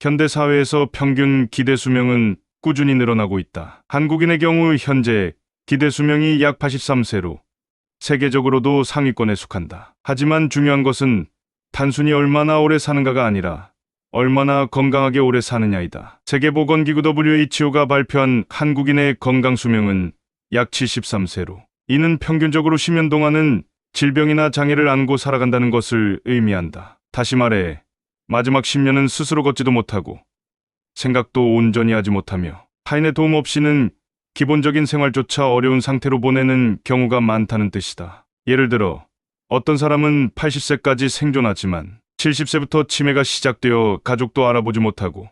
현대 사회에서 평균 기대 수명은 꾸준히 늘어나고 있다. 한국인의 경우 현재 기대 수명이 약 83세로 세계적으로도 상위권에 속한다. 하지만 중요한 것은 단순히 얼마나 오래 사는가가 아니라 얼마나 건강하게 오래 사느냐이다. 세계보건기구 WHO가 발표한 한국인의 건강 수명은 약 73세로 이는 평균적으로 10년 동안은 질병이나 장애를 안고 살아간다는 것을 의미한다. 다시 말해 마지막 10년은 스스로 걷지도 못하고 생각도 온전히 하지 못하며 타인의 도움 없이는 기본적인 생활조차 어려운 상태로 보내는 경우가 많다는 뜻이다. 예를 들어 어떤 사람은 80세까지 생존하지만 70세부터 치매가 시작되어 가족도 알아보지 못하고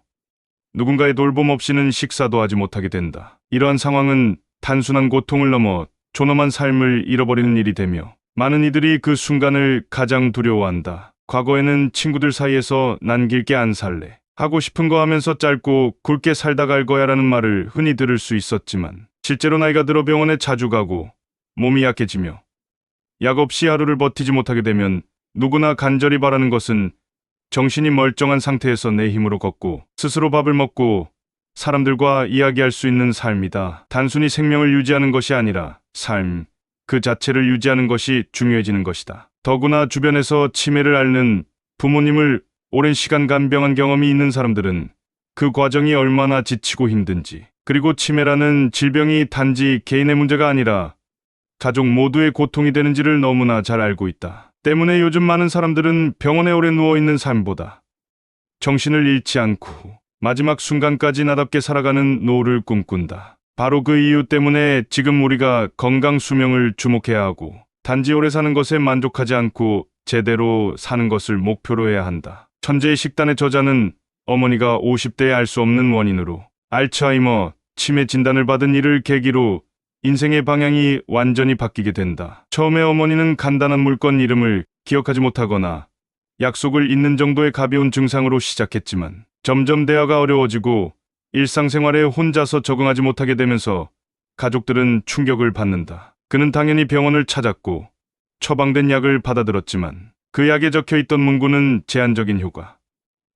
누군가의 돌봄 없이는 식사도 하지 못하게 된다. 이러한 상황은 단순한 고통을 넘어 존엄한 삶을 잃어버리는 일이 되며 많은 이들이 그 순간을 가장 두려워한다. 과거에는 친구들 사이에서 난 길게 안 살래. 하고 싶은 거 하면서 짧고 굵게 살다 갈 거야 라는 말을 흔히 들을 수 있었지만 실제로 나이가 들어 병원에 자주 가고 몸이 약해지며 약 없이 하루를 버티지 못하게 되면 누구나 간절히 바라는 것은 정신이 멀쩡한 상태에서 내 힘으로 걷고 스스로 밥을 먹고 사람들과 이야기할 수 있는 삶이다. 단순히 생명을 유지하는 것이 아니라 삶 그 자체를 유지하는 것이 중요해지는 것이다. 더구나 주변에서 치매를 앓는 부모님을 오랜 시간 간병한 경험이 있는 사람들은 그 과정이 얼마나 지치고 힘든지, 그리고 치매라는 질병이 단지 개인의 문제가 아니라 가족 모두의 고통이 되는지를 너무나 잘 알고 있다. 때문에 요즘 많은 사람들은 병원에 오래 누워있는 삶보다 정신을 잃지 않고 마지막 순간까지 나답게 살아가는 노후를 꿈꾼다. 바로 그 이유 때문에 지금 우리가 건강 수명을 주목해야 하고 단지 오래 사는 것에 만족하지 않고 제대로 사는 것을 목표로 해야 한다. 천재의 식단의 저자는 어머니가 50대에 알 수 없는 원인으로 알츠하이머, 치매 진단을 받은 이를 계기로 인생의 방향이 완전히 바뀌게 된다. 처음에 어머니는 간단한 물건 이름을 기억하지 못하거나 약속을 잊는 정도의 가벼운 증상으로 시작했지만 점점 대화가 어려워지고 일상생활에 혼자서 적응하지 못하게 되면서 가족들은 충격을 받는다. 그는 당연히 병원을 찾았고 처방된 약을 받아들었지만 그 약에 적혀 있던 문구는 제한적인 효과,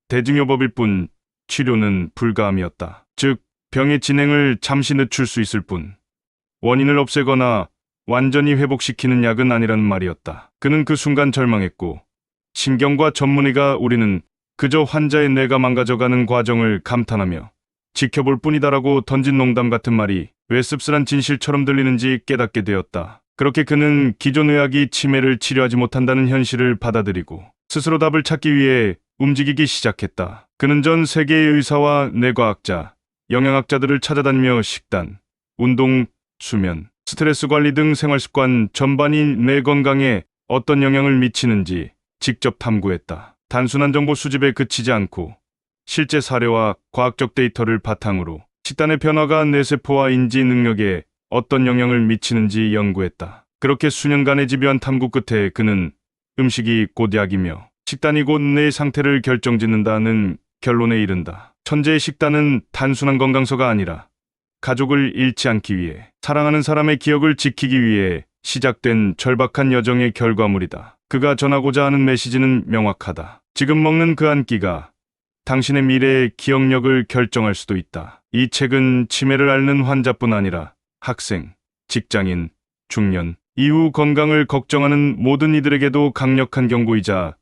대증요법일 뿐 치료는 불가함이었다. 즉, 병의 진행을 잠시 늦출 수 있을 뿐 원인을 없애거나 완전히 회복시키는 약은 아니라는 말이었다. 그는 그 순간 절망했고 신경과 전문의가 우리는 그저 환자의 뇌가 망가져가는 과정을 감탄하며 지켜볼 뿐이다라고 던진 농담 같은 말이 왜 씁쓸한 진실처럼 들리는지 깨닫게 되었다. 그렇게 그는 기존 의학이 치매를 치료하지 못한다는 현실을 받아들이고 스스로 답을 찾기 위해 움직이기 시작했다. 그는 전 세계의 의사와 뇌과학자, 영양학자들을 찾아다니며 식단, 운동, 수면, 스트레스 관리 등 생활 습관 전반이 뇌 건강에 어떤 영향을 미치는지 직접 탐구했다. 단순한 정보 수집에 그치지 않고 실제 사례와 과학적 데이터를 바탕으로 식단의 변화가 뇌세포와 인지 능력에 어떤 영향을 미치는지 연구했다. 그렇게 수년간의 집요한 탐구 끝에 그는 음식이 곧 약이며 식단이 곧 뇌의 상태를 결정짓는다는 결론에 이른다. 천재의 식단은 단순한 건강서가 아니라 가족을 잃지 않기 위해 사랑하는 사람의 기억을 지키기 위해 시작된 절박한 여정의 결과물이다. 그가 전하고자 하는 메시지는 명확하다. 지금 먹는 그 한 끼가 당신의 미래의 기억력을 결정할 수도 있다. 이 책은 치매를 앓는 환자뿐 아니라 학생, 직장인, 중년, 이후 건강을 걱정하는 모든 이들에게도 강력한 경고이자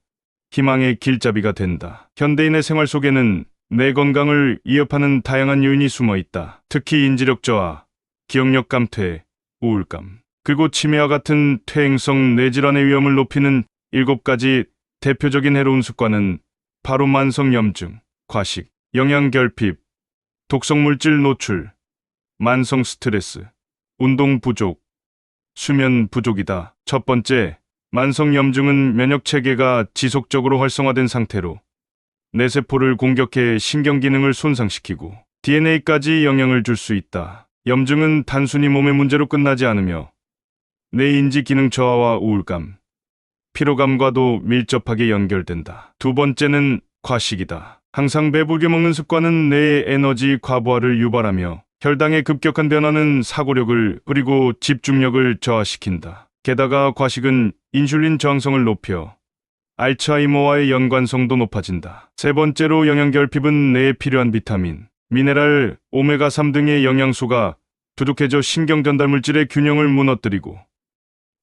희망의 길잡이가 된다. 현대인의 생활 속에는 뇌 건강을 위협하는 다양한 요인이 숨어 있다. 특히 인지력 저하, 기억력 감퇴, 우울감, 그리고 치매와 같은 퇴행성 뇌질환의 위험을 높이는 일곱 가지 대표적인 해로운 습관은 바로 만성 염증, 과식, 영양 결핍, 독성 물질 노출, 만성 스트레스, 운동 부족, 수면 부족이다. 첫 번째, 만성 염증은 면역 체계가 지속적으로 활성화된 상태로 뇌세포를 공격해 신경 기능을 손상시키고 DNA까지 영향을 줄 수 있다. 염증은 단순히 몸의 문제로 끝나지 않으며 뇌 인지 기능 저하와 우울감, 피로감과도 밀접하게 연결된다. 두 번째는 과식이다. 항상 배불게 먹는 습관은 뇌의 에너지 과부하를 유발하며 혈당의 급격한 변화는 사고력을 그리고 집중력을 저하시킨다. 게다가 과식은 인슐린 저항성을 높여 알츠하이머와의 연관성도 높아진다. 세 번째로 영양결핍은 뇌에 필요한 비타민, 미네랄, 오메가3 등의 영양소가 부족해져 신경전달물질의 균형을 무너뜨리고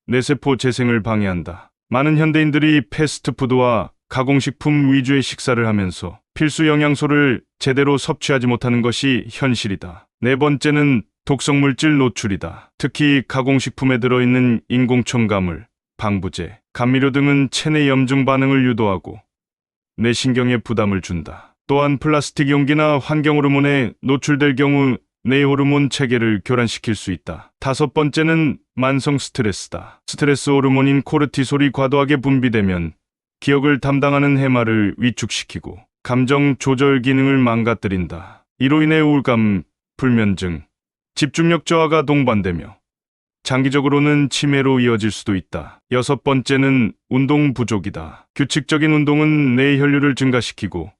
뇌세포 재생을 방해한다. 많은 현대인들이 패스트푸드와 가공식품 위주의 식사를 하면서 필수 영양소를 제대로 섭취하지 못하는 것이 현실이다. 네 번째는 독성물질 노출이다. 특히 가공식품에 들어있는 인공첨가물, 방부제, 감미료 등은 체내 염증 반응을 유도하고 뇌신경에 부담을 준다. 또한 플라스틱 용기나 환경 호르몬에 노출될 경우 뇌 호르몬 체계를 교란시킬 수 있다. 다섯 번째는 만성 스트레스다. 스트레스 호르몬인 코르티솔이 과도하게 분비되면 기억을 담당하는 해마를 위축시키고 감정 조절 기능을 망가뜨린다. 이로 인해 우울감, 불면증, 집중력 저하가 동반되며 장기적으로는 치매로 이어질 수도 있다. 여섯 번째는 운동 부족이다. 규칙적인 운동은 뇌 혈류를 증가시키고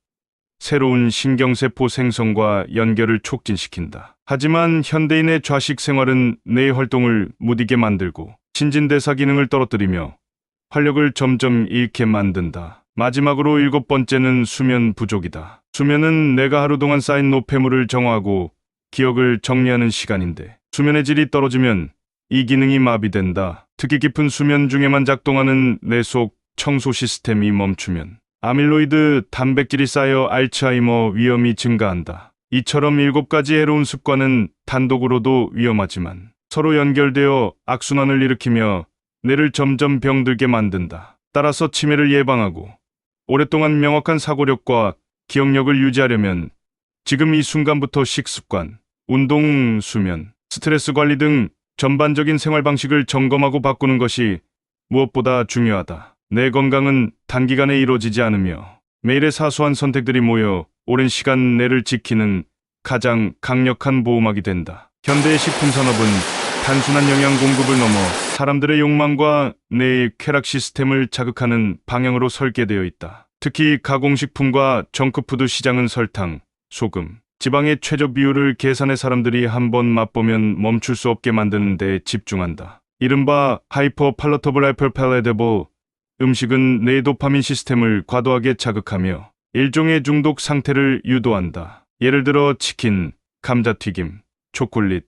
새로운 신경세포 생성과 연결을 촉진시킨다. 하지만 현대인의 좌식 생활은 뇌 활동을 무디게 만들고 신진대사 기능을 떨어뜨리며 활력을 점점 잃게 만든다. 마지막으로 일곱 번째는 수면 부족이다. 수면은 뇌가 하루 동안 쌓인 노폐물을 정화하고 기억을 정리하는 시간인데 수면의 질이 떨어지면 이 기능이 마비된다. 특히 깊은 수면 중에만 작동하는 뇌 속 청소 시스템이 멈추면 아밀로이드 단백질이 쌓여 알츠하이머 위험이 증가한다. 이처럼 일곱 가지 해로운 습관은 단독으로도 위험하지만 서로 연결되어 악순환을 일으키며 뇌를 점점 병들게 만든다. 따라서 치매를 예방하고 오랫동안 명확한 사고력과 기억력을 유지하려면 지금 이 순간부터 식습관, 운동, 수면, 스트레스 관리 등 전반적인 생활 방식을 점검하고 바꾸는 것이 무엇보다 중요하다. 내 건강은 단기간에 이루어지지 않으며 매일의 사소한 선택들이 모여 오랜 시간 내를 지키는 가장 강력한 보호막이 된다. 현대의 식품 산업은 단순한 영양 공급을 넘어 사람들의 욕망과 뇌의 쾌락 시스템을 자극하는 방향으로 설계되어 있다. 특히 가공식품과 정크푸드 시장은 설탕, 소금, 지방의 최저 비율을 계산해 사람들이 한 번 맛보면 멈출 수 없게 만드는 데 집중한다. 이른바 하이퍼 팔러터블 하이퍼 팔레데블 음식은 뇌 도파민 시스템을 과도하게 자극하며 일종의 중독 상태를 유도한다. 예를 들어 치킨, 감자튀김, 초콜릿,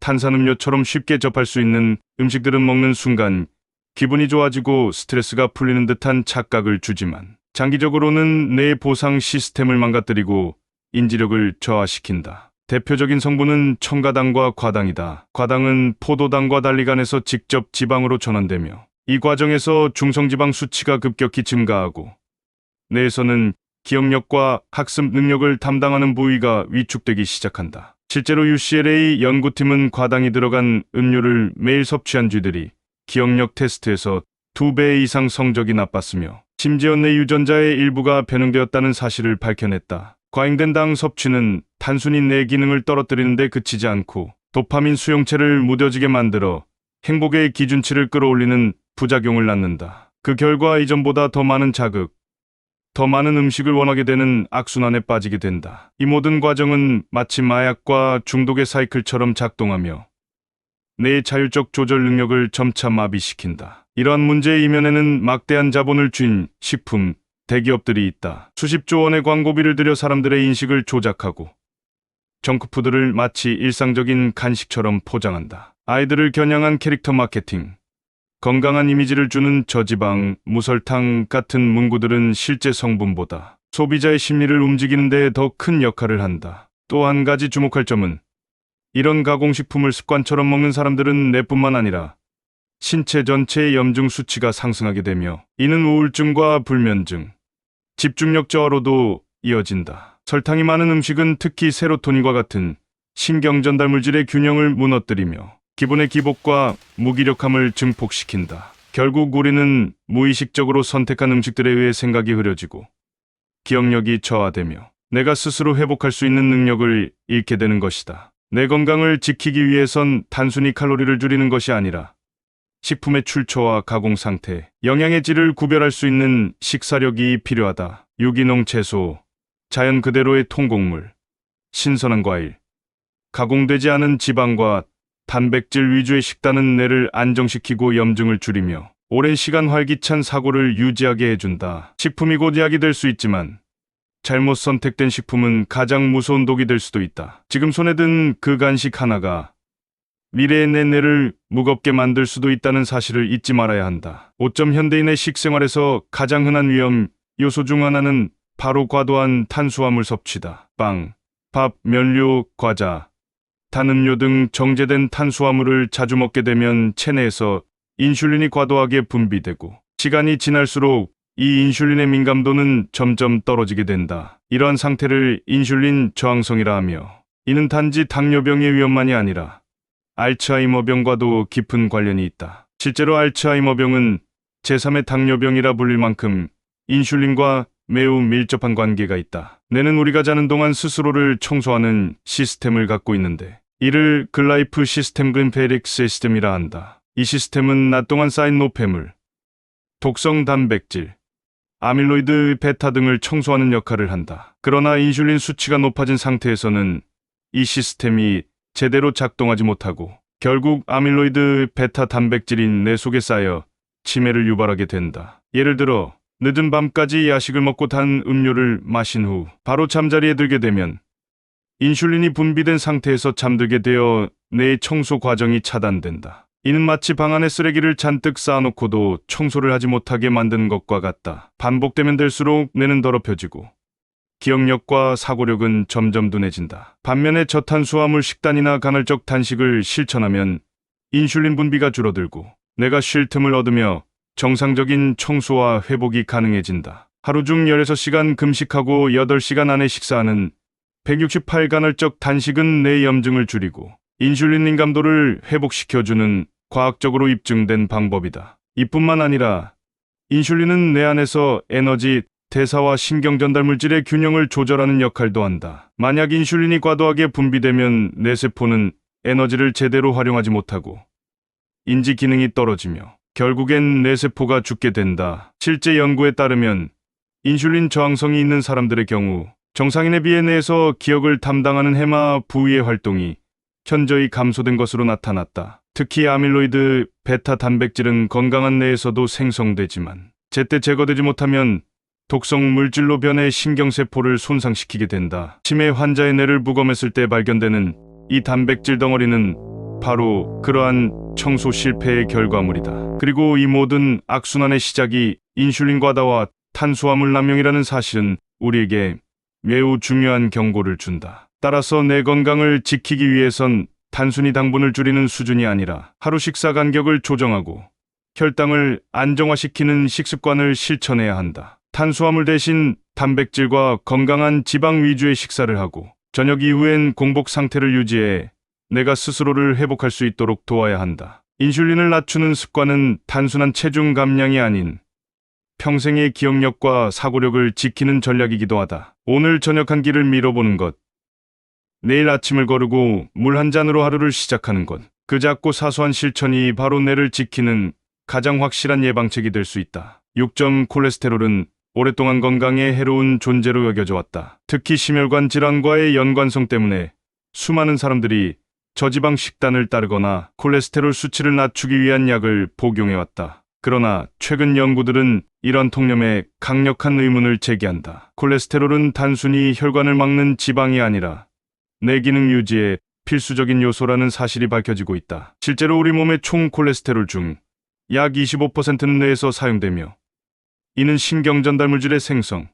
탄산음료처럼 쉽게 접할 수 있는 음식들은 먹는 순간 기분이 좋아지고 스트레스가 풀리는 듯한 착각을 주지만 장기적으로는 뇌 보상 시스템을 망가뜨리고 인지력을 저하시킨다. 대표적인 성분은 첨가당과 과당이다. 과당은 포도당과 달리 간에서 직접 지방으로 전환되며 이 과정에서 중성지방 수치가 급격히 증가하고 뇌에서는 기억력과 학습 능력을 담당하는 부위가 위축되기 시작한다. 실제로 UCLA 연구팀은 과당이 들어간 음료를 매일 섭취한 쥐들이 기억력 테스트에서 두배 이상 성적이 나빴으며 심지어 뇌 유전자의 일부가 변형되었다는 사실을 밝혀냈다. 과잉된 당 섭취는 단순히 뇌 기능을 떨어뜨리는데 그치지 않고 도파민 수용체를 무뎌지게 만들어 행복의 기준치를 끌어올리는 부작용을 낳는다. 그 결과 이전보다 더 많은 자극, 더 많은 음식을 원하게 되는 악순환에 빠지게 된다. 이 모든 과정은 마치 마약과 중독의 사이클처럼 작동하며 뇌의 자율적 조절 능력을 점차 마비시킨다. 이러한 문제의 이면에는 막대한 자본을 쥔 식품, 대기업들이 있다. 수십조 원의 광고비를 들여 사람들의 인식을 조작하고 정크푸드를 마치 일상적인 간식처럼 포장한다. 아이들을 겨냥한 캐릭터 마케팅, 건강한 이미지를 주는 저지방, 무설탕 같은 문구들은 실제 성분보다 소비자의 심리를 움직이는 데더큰 역할을 한다. 또 한 가지 주목할 점은 이런 가공식품을 습관처럼 먹는 사람들은 뇌뿐만 아니라 신체 전체의 염증 수치가 상승하게 되며 이는 우울증과 불면증, 집중력 저하로도 이어진다. 설탕이 많은 음식은 특히 세로토닌과 같은 신경 전달 물질의 균형을 무너뜨리며 기분의 기복과 무기력함을 증폭시킨다. 결국 우리는 무의식적으로 선택한 음식들에 의해 생각이 흐려지고 기억력이 저하되며 내가 스스로 회복할 수 있는 능력을 잃게 되는 것이다. 내 건강을 지키기 위해선 단순히 칼로리를 줄이는 것이 아니라 식품의 출처와 가공 상태, 영양의 질을 구별할 수 있는 식사력이 필요하다. 유기농 채소, 자연 그대로의 통곡물, 신선한 과일, 가공되지 않은 지방과 단백질 위주의 식단은 뇌를 안정시키고 염증을 줄이며 오랜 시간 활기찬 사고를 유지하게 해준다. 식품이 곧 약이 될 수 있지만 잘못 선택된 식품은 가장 무서운 독이 될 수도 있다. 지금 손에 든 그 간식 하나가 미래의 내 뇌를 무겁게 만들 수도 있다는 사실을 잊지 말아야 한다. 5점 현대인의 식생활에서 가장 흔한 위험 요소 중 하나는 바로 과도한 탄수화물 섭취다. 빵, 밥, 면류, 과자, 탄음료 등 정제된 탄수화물을 자주 먹게 되면 체내에서 인슐린이 과도하게 분비되고 시간이 지날수록 이 인슐린의 민감도는 점점 떨어지게 된다. 이러한 상태를 인슐린 저항성이라 하며 이는 단지 당뇨병의 위험만이 아니라 알츠하이머병과도 깊은 관련이 있다. 실제로 알츠하이머병은 제3의 당뇨병이라 불릴 만큼 인슐린과 매우 밀접한 관계가 있다. 뇌는 우리가 자는 동안 스스로를 청소하는 시스템을 갖고 있는데 이를 글라이프 시스템 그린페릭 시스템이라 한다. 이 시스템은 낮 동안 쌓인 노폐물, 독성 단백질, 아밀로이드, 베타 등을 청소하는 역할을 한다. 그러나 인슐린 수치가 높아진 상태에서는 이 시스템이 제대로 작동하지 못하고 결국 아밀로이드, 베타 단백질인 뇌 속에 쌓여 치매를 유발하게 된다. 예를 들어 늦은 밤까지 야식을 먹고 단 음료를 마신 후 바로 잠자리에 들게 되면 인슐린이 분비된 상태에서 잠들게 되어 뇌의 청소 과정이 차단된다. 이는 마치 방 안에 쓰레기를 잔뜩 쌓아놓고도 청소를 하지 못하게 만드는 것과 같다. 반복되면 될수록 뇌는 더럽혀지고 기억력과 사고력은 점점 둔해진다. 반면에 저탄수화물 식단이나 간헐적 단식을 실천하면 인슐린 분비가 줄어들고 뇌가 쉴 틈을 얻으며 정상적인 청소와 회복이 가능해진다. 하루 중 16시간 금식하고 8시간 안에 식사하는 168 간헐적 단식은 뇌 염증을 줄이고 인슐린 민감도를 회복시켜주는 과학적으로 입증된 방법이다. 이뿐만 아니라 인슐린은 뇌 안에서 에너지 대사와 신경 전달 물질의 균형을 조절하는 역할도 한다. 만약 인슐린이 과도하게 분비되면 뇌세포는 에너지를 제대로 활용하지 못하고 인지 기능이 떨어지며 결국엔 뇌세포가 죽게 된다. 실제 연구에 따르면 인슐린 저항성이 있는 사람들의 경우 정상인에 비해 뇌에서 기억을 담당하는 해마 부위의 활동이 현저히 감소된 것으로 나타났다. 특히 아밀로이드, 베타 단백질은 건강한 뇌에서도 생성되지만 제때 제거되지 못하면 독성 물질로 변해 신경세포를 손상시키게 된다. 치매 환자의 뇌를 부검했을 때 발견되는 이 단백질 덩어리는 바로 그러한 청소 실패의 결과물이다. 그리고 이 모든 악순환의 시작이 인슐린 과다와 탄수화물 남용이라는 사실은 우리에게 매우 중요한 경고를 준다. 따라서 내 건강을 지키기 위해선 단순히 당분을 줄이는 수준이 아니라 하루 식사 간격을 조정하고 혈당을 안정화시키는 식습관을 실천해야 한다. 탄수화물 대신 단백질과 건강한 지방 위주의 식사를 하고 저녁 이후엔 공복 상태를 유지해 내가 스스로를 회복할 수 있도록 도와야 한다. 인슐린을 낮추는 습관은 단순한 체중 감량이 아닌 평생의 기억력과 사고력을 지키는 전략이기도 하다. 오늘 저녁 한 끼를 미뤄보는 것. 내일 아침을 거르고 물 한 잔으로 하루를 시작하는 것. 그 작고 사소한 실천이 바로 뇌를 지키는 가장 확실한 예방책이 될 수 있다. 6점 콜레스테롤은 오랫동안 건강에 해로운 존재로 여겨져 왔다. 특히 심혈관 질환과의 연관성 때문에 수많은 사람들이 저지방 식단을 따르거나 콜레스테롤 수치를 낮추기 위한 약을 복용해왔다. 그러나 최근 연구들은 이런 통념에 강력한 의문을 제기한다. 콜레스테롤은 단순히 혈관을 막는 지방이 아니라 뇌 기능 유지에 필수적인 요소라는 사실이 밝혀지고 있다. 실제로 우리 몸의 총 콜레스테롤 중 약 25%는 뇌에서 사용되며 이는 신경 전달 물질의 생성,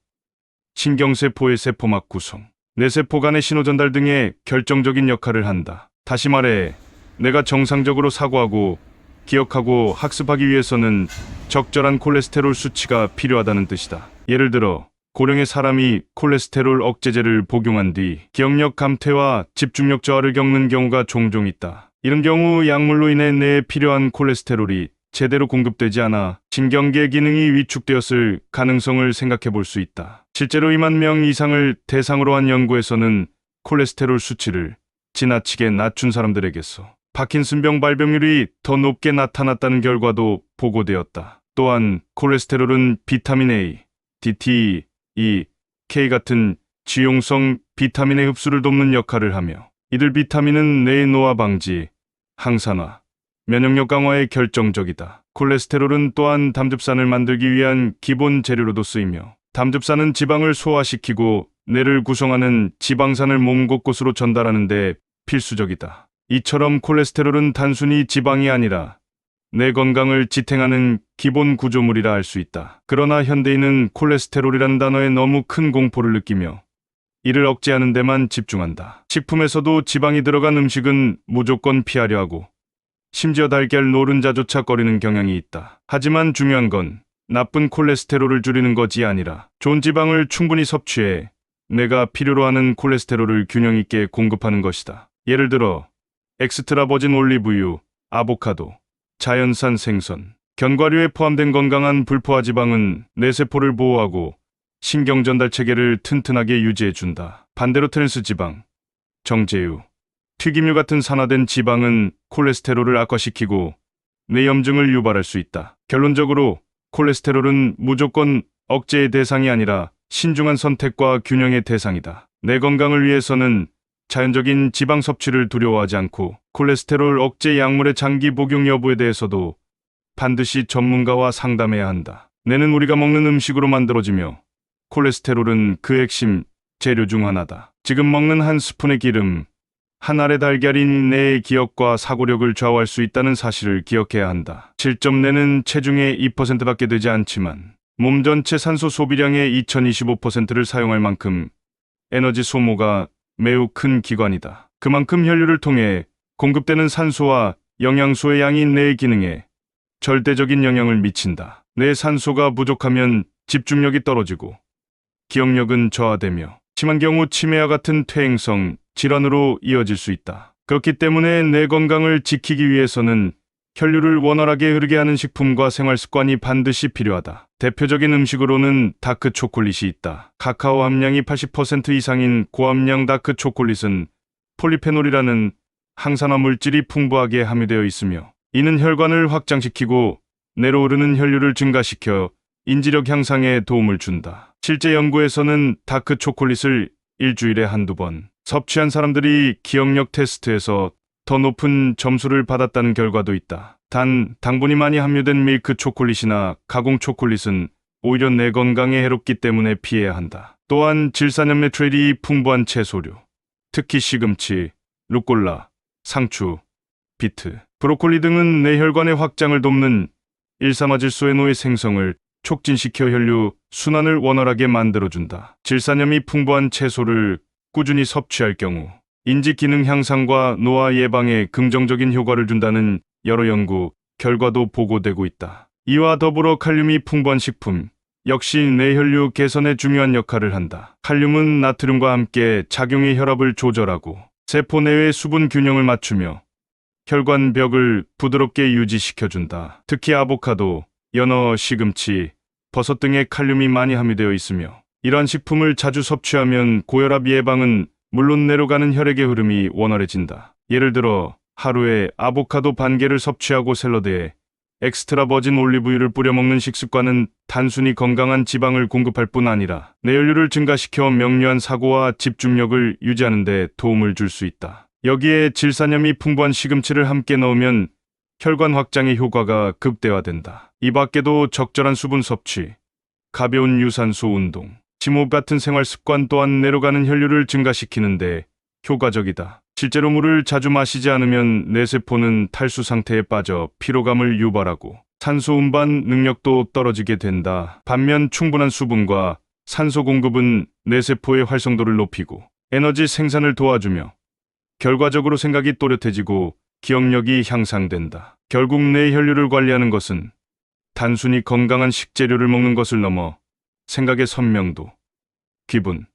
신경세포의 세포막 구성, 뇌세포 간의 신호 전달 등의 결정적인 역할을 한다. 다시 말해, 내가 정상적으로 사고하고 기억하고 학습하기 위해서는 적절한 콜레스테롤 수치가 필요하다는 뜻이다. 예를 들어, 고령의 사람이 콜레스테롤 억제제를 복용한 뒤 기억력 감퇴와 집중력 저하를 겪는 경우가 종종 있다. 이런 경우 약물로 인해 뇌에 필요한 콜레스테롤이 제대로 공급되지 않아 신경계 기능이 위축되었을 가능성을 생각해 볼 수 있다. 실제로 2만 명 이상을 대상으로 한 연구에서는 콜레스테롤 수치를 지나치게 낮춘 사람들에게서 파킨슨병 발병률이 더 높게 나타났다는 결과도 보고되었다. 또한 콜레스테롤은 비타민 A, DT, E, K 같은 지용성 비타민의 흡수를 돕는 역할을 하며 이들 비타민은 뇌의 노화 방지, 항산화, 면역력 강화에 결정적이다. 콜레스테롤은 또한 담즙산을 만들기 위한 기본 재료로도 쓰이며 담즙산은 지방을 소화시키고 뇌를 구성하는 지방산을 몸 곳곳으로 전달하는 데 필수적이다. 이처럼 콜레스테롤은 단순히 지방이 아니라 내 건강을 지탱하는 기본 구조물이라 할 수 있다. 그러나 현대인은 콜레스테롤이라는 단어에 너무 큰 공포를 느끼며 이를 억제하는 데만 집중한다. 식품에서도 지방이 들어간 음식은 무조건 피하려 하고 심지어 달걀 노른자조차 꺼리는 경향이 있다. 하지만 중요한 건 나쁜 콜레스테롤을 줄이는 것이 아니라 좋은 지방을 충분히 섭취해 내가 필요로 하는 콜레스테롤을 균형 있게 공급하는 것이다. 예를 들어 엑스트라 버진 올리브유, 아보카도, 자연산 생선, 견과류에 포함된 건강한 불포화 지방은 뇌세포를 보호하고 신경 전달 체계를 튼튼하게 유지해 준다. 반대로 트랜스 지방, 정제유, 튀김류 같은 산화된 지방은 콜레스테롤을 악화시키고 뇌염증을 유발할 수 있다. 결론적으로 콜레스테롤은 무조건 억제의 대상이 아니라 신중한 선택과 균형의 대상이다. 내 건강을 위해서는 자연적인 지방 섭취를 두려워하지 않고 콜레스테롤 억제 약물의 장기 복용 여부에 대해서도 반드시 전문가와 상담해야 한다. 뇌는 우리가 먹는 음식으로 만들어지며 콜레스테롤은 그 핵심 재료 중 하나다. 지금 먹는 한 스푼의 기름, 한 알의 달걀인 뇌의 기억과 사고력을 좌우할 수 있다는 사실을 기억해야 한다. 실점 뇌는 체중의 2%밖에 되지 않지만 몸 전체 산소 소비량의 2025%를 사용할 만큼 에너지 소모가 매우 큰 기관이다. 그만큼 혈류를 통해 공급되는 산소와 영양소의 양이 뇌의 기능에 절대적인 영향을 미친다. 뇌 산소가 부족하면 집중력이 떨어지고 기억력은 저하되며 심한 경우 치매와 같은 퇴행성 질환으로 이어질 수 있다. 그렇기 때문에 뇌 건강을 지키기 위해서는 혈류를 원활하게 흐르게 하는 식품과 생활 습관이 반드시 필요하다. 대표적인 음식으로는 다크 초콜릿이 있다. 카카오 함량이 80% 이상인 고함량 다크 초콜릿은 폴리페놀이라는 항산화 물질이 풍부하게 함유되어 있으며 이는 혈관을 확장시키고 흐르는 혈류를 증가시켜 인지력 향상에 도움을 준다. 실제 연구에서는 다크 초콜릿을 일주일에 한두 번 섭취한 사람들이 기억력 테스트에서 더 높은 점수를 받았다는 결과도 있다. 단, 당분이 많이 함유된 밀크 초콜릿이나 가공 초콜릿은 오히려 내 건강에 해롭기 때문에 피해야 한다. 또한 질산염 메트렐이 풍부한 채소류, 특히 시금치, 루꼴라, 상추, 비트, 브로콜리 등은 내 혈관의 확장을 돕는 일산화질소의 생성을 촉진시켜 혈류 순환을 원활하게 만들어준다. 질산염이 풍부한 채소를 꾸준히 섭취할 경우 인지 기능 향상과 노화 예방에 긍정적인 효과를 준다는 여러 연구 결과도 보고되고 있다. 이와 더불어 칼륨이 풍부한 식품 역시 뇌혈류 개선에 중요한 역할을 한다. 칼륨은 나트륨과 함께 작용의 혈압을 조절하고 세포 내외 수분 균형을 맞추며 혈관 벽을 부드럽게 유지시켜준다. 특히 아보카도, 연어, 시금치, 버섯 등에 칼륨이 많이 함유되어 있으며 이러한 식품을 자주 섭취하면 고혈압 예방은 물론 내로 가는 혈액의 흐름이 원활해진다. 예를 들어 하루에 아보카도 반 개를 섭취하고 샐러드에 엑스트라 버진 올리브유를 뿌려 먹는 식습관은 단순히 건강한 지방을 공급할 뿐 아니라 뇌혈류를 증가시켜 명료한 사고와 집중력을 유지하는 데 도움을 줄 수 있다. 여기에 질산염이 풍부한 시금치를 함께 넣으면 혈관 확장의 효과가 극대화된다. 이 밖에도 적절한 수분 섭취, 가벼운 유산소 운동, 심호흡 같은 생활 습관 또한 내로 가는 혈류를 증가시키는데 효과적이다. 실제로 물을 자주 마시지 않으면 뇌세포는 탈수 상태에 빠져 피로감을 유발하고 산소 운반 능력도 떨어지게 된다. 반면 충분한 수분과 산소 공급은 뇌세포의 활성도를 높이고 에너지 생산을 도와주며 결과적으로 생각이 또렷해지고 기억력이 향상된다. 결국 뇌 혈류를 관리하는 것은 단순히 건강한 식재료를 먹는 것을 넘어 생각의 선명도, 기분,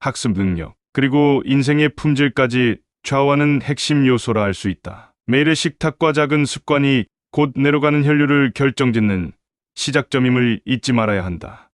학습 능력, 그리고 인생의 품질까지 좌우하는 핵심 요소라 할 수 있다. 매일의 식탁과 작은 습관이 곧 내려가는 혈류를 결정짓는 시작점임을 잊지 말아야 한다.